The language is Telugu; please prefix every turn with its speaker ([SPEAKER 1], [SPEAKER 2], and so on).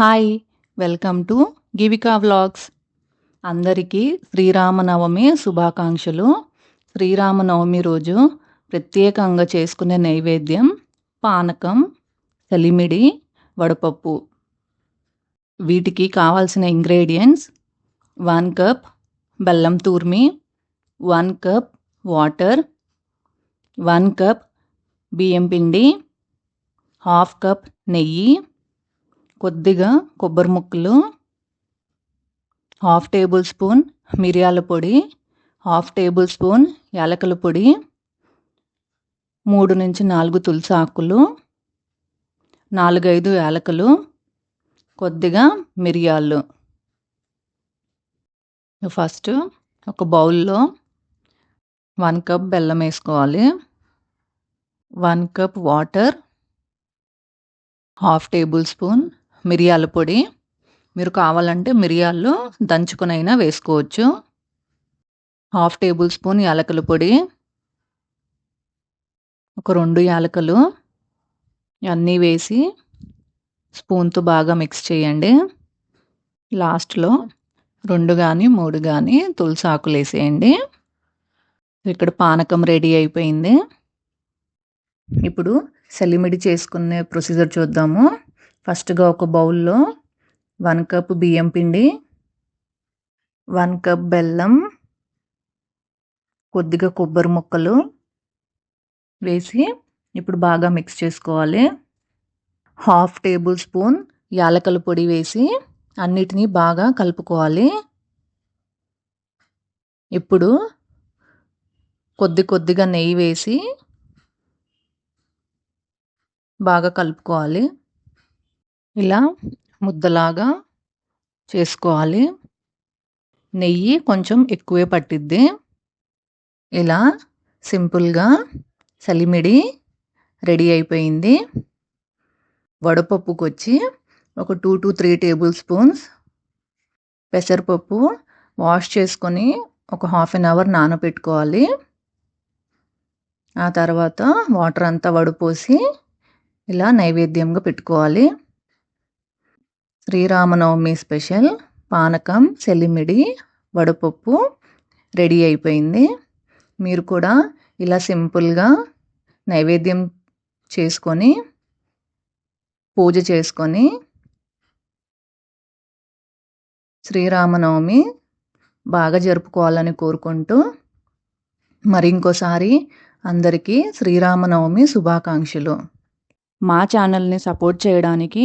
[SPEAKER 1] Hi welcome to Givika vlogs. అందరికీ శ్రీరామనవమి శుభాకాంక్షలు. శ్రీరామనవమి రోజు ప్రత్యేకంగా చేసుకునే నైవేద్యం పానకం సలిమిడి వడపప్పు. వీటికి కావాల్సిన ఇంగ్రీడియంట్స్ వన్ కప్ బెల్లం తూర్మి one cup water one cup బియ్యం పిండి హాఫ్ కప్ నెయ్యి కొద్దిగా కొబ్బరి ముక్కలు హాఫ్ టేబుల్ స్పూన్ మిరియాల పొడి హాఫ్ టేబుల్ స్పూన్ యాలకల పొడి మూడు నుంచి నాలుగు తులసి ఆకులు నాలుగైదు యాలకలు కొద్దిగా మిరియాలు. ఫస్ట్ ఒక బౌల్లో వన్ కప్ బెల్లం వేసుకోవాలి. One cup water half tablespoon మిరియాల పొడి. మీరు కావాలంటే మిరియాలు దంచుకునైనా వేసుకోవచ్చు. హాఫ్ టేబుల్ స్పూన్ యాలకుల పొడి. ఒక రెండు యాలకులు. అన్నీ వేసి స్పూన్తో బాగా మిక్స్ చేయండి. లాస్ట్లో రెండు కానీ మూడు కానీ తులసి ఆకులు వేసేయండి. ఇక్కడ పానకం రెడీ అయిపోయింది. ఇప్పుడు సెలిమిడి చేసుకునే ప్రొసీజర్ చూద్దాము. ఫస్ట్గా ఒక బౌల్లో వన్ కప్ బియ్యం పిండి వన్ కప్ బెల్లం కొద్దిగా కొబ్బరి ముక్కలు వేసి ఇప్పుడు బాగా మిక్స్ చేసుకోవాలి. హాఫ్ టేబుల్ స్పూన్ యాలకల పొడి వేసి అన్నిటినీ బాగా కలుపుకోవాలి. ఇప్పుడు కొద్ది కొద్దిగా నెయ్యి వేసి బాగా కలుపుకోవాలి. ఇలా ముద్దలాగా చేసుకోవాలి. నెయ్యి కొంచెం ఎక్కువే పట్టిద్ది. ఇలా సింపుల్గా సలిమిడి రెడీ అయిపోయింది. వడపప్పుకు వచ్చి ఒక two to three tablespoons పెసరపప్పు వాష్ చేసుకొని ఒక హాఫ్ అన్ అవర్ నానబెట్టుకోవాలి ఆ తర్వాత వాటర్ అంతా వడిపోసి ఇలా నైవేద్యంగా పెట్టుకోవాలి. శ్రీరామనవమి స్పెషల్. పానకం సెలిమిడి వడపప్పు రెడీ అయిపోయింది. మీరు కూడా ఇలా సింపుల్గా నైవేద్యం చేసుకొని పూజ చేసుకొని శ్రీరామనవమి బాగా జరుపుకోవాలని కోరుకుంటూ మరి ఇంకోసారి అందరికీ శ్రీరామనవమి శుభాకాంక్షలు. మా ఛానల్ని సపోర్ట్ చేయడానికి